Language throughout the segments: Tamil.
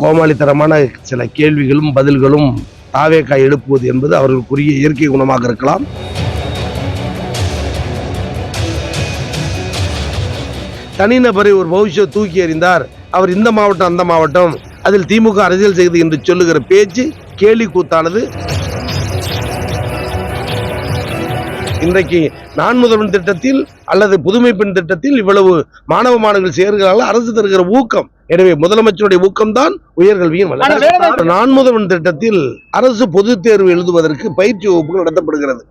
கோமாளித்தனமான சில கேள்விகளும் பதில்களும் தாவேக்கா எழுப்புவது என்பது அவர்களுக்குரிய இயற்கை குணமாக இருக்கலாம். தனிநபரை ஒரு பவிஷ்ய தூக்கி எறிந்தார். அவர் இந்த மாவட்டம் அந்த மாவட்டம். அதில் திமுக அரசியல் செய்து என்று சொல்லுகிற பேச்சு கேலி கூத்தானது. இன்றைக்கு நான் முதல்வன் திட்டத்தில் அல்லது புதுமை பெண் திட்டத்தில் இவ்வளவு மாணவ மாணவர்கள் சேர்கிறார்கள் அரசு தருகிற ஊக்கம். எனவே முதலமைச்சருடைய ஊக்கம்தான் உயர்கல்வியின் வளர்ச்சி. நான் முதல்வன் திட்டத்தில் அரசு பொதுத் தேர்வு எழுதுவதற்கு பயிற்சி வகுப்புகள் நடத்தப்படுகிறது.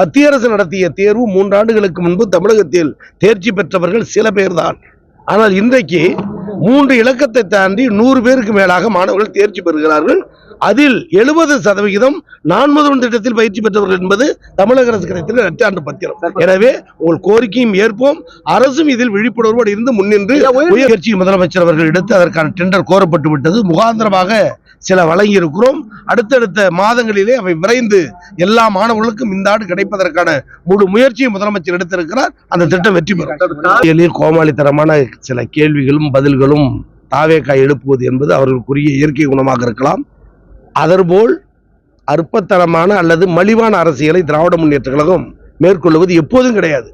மத்திய அரசு நடத்திய தேர்வு மூன்றாண்டுகளுக்கு முன்பு தமிழகத்தில் தேர்ச்சி பெற்றவர்கள் சில பேர்தான். ஆனால் இன்றைக்கு மூன்று இலக்கத்தை தாண்டி நூறு பேருக்கு மேலாக மாணவர்கள் தேர்ச்சி பெறுகிறார்கள். அதில் எழுபது சதவிகிதம் நான் முதல்வன் திட்டத்தில் பயிற்சி பெற்றவர்கள் என்பது தமிழக அரசு கிடைத்த நற்சான்று பத்திரம். எனவே உங்கள் கோரிக்கையும் ஏற்போம். அரசும் இதில் விழிப்புணர்வோடு இருந்து முன்னின்று உயர்கட்சி முதலமைச்சர் அவர்கள் எடுத்து அதற்கான டெண்டர் கோரப்பட்டு விட்டது. முகாந்திரமாக சில வழங்கி இருக்கிறோம் அடுத்தடுத்த மாதங்களிலே அவை விரைந்து எல்லா மாணவர்களுக்கும் இந்த ஆண்டு கிடைப்பதற்கான முழு முயற்சியை முதலமைச்சர் எடுத்திருக்கிறார். அந்த திட்டம் வெற்றி பெறும். கோமாளித்தனமான சில கேள்விகளும் பதில்களும் தாவேக்கா எழுப்புவது என்பது அவர்களுக்குரிய இயற்கை குணமாக இருக்கலாம். அதற்போல் அற்பத்தனமான அல்லது மலிவான அரசியலை திராவிட முன்னேற்ற கழகம் மேற்கொள்வது எப்போதும் கிடையாது.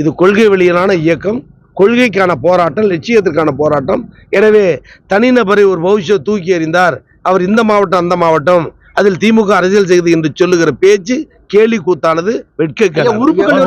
இது கொள்கை வெளியிலான இயக்கம் கொள்கைக்கான போராட்டம் லட்சியத்திற்கான போராட்டம். எனவே தனிநபரை ஒரு பவிஷ்ய தூக்கி எறிந்தார் அவர் இந்த மாவட்டம் அந்த மாவட்டம். அதில் திமுக அரசியல் செய்து என்று சொல்லுகிற பேச்சு கேலி கூத்தானது ஐயா, வெட்க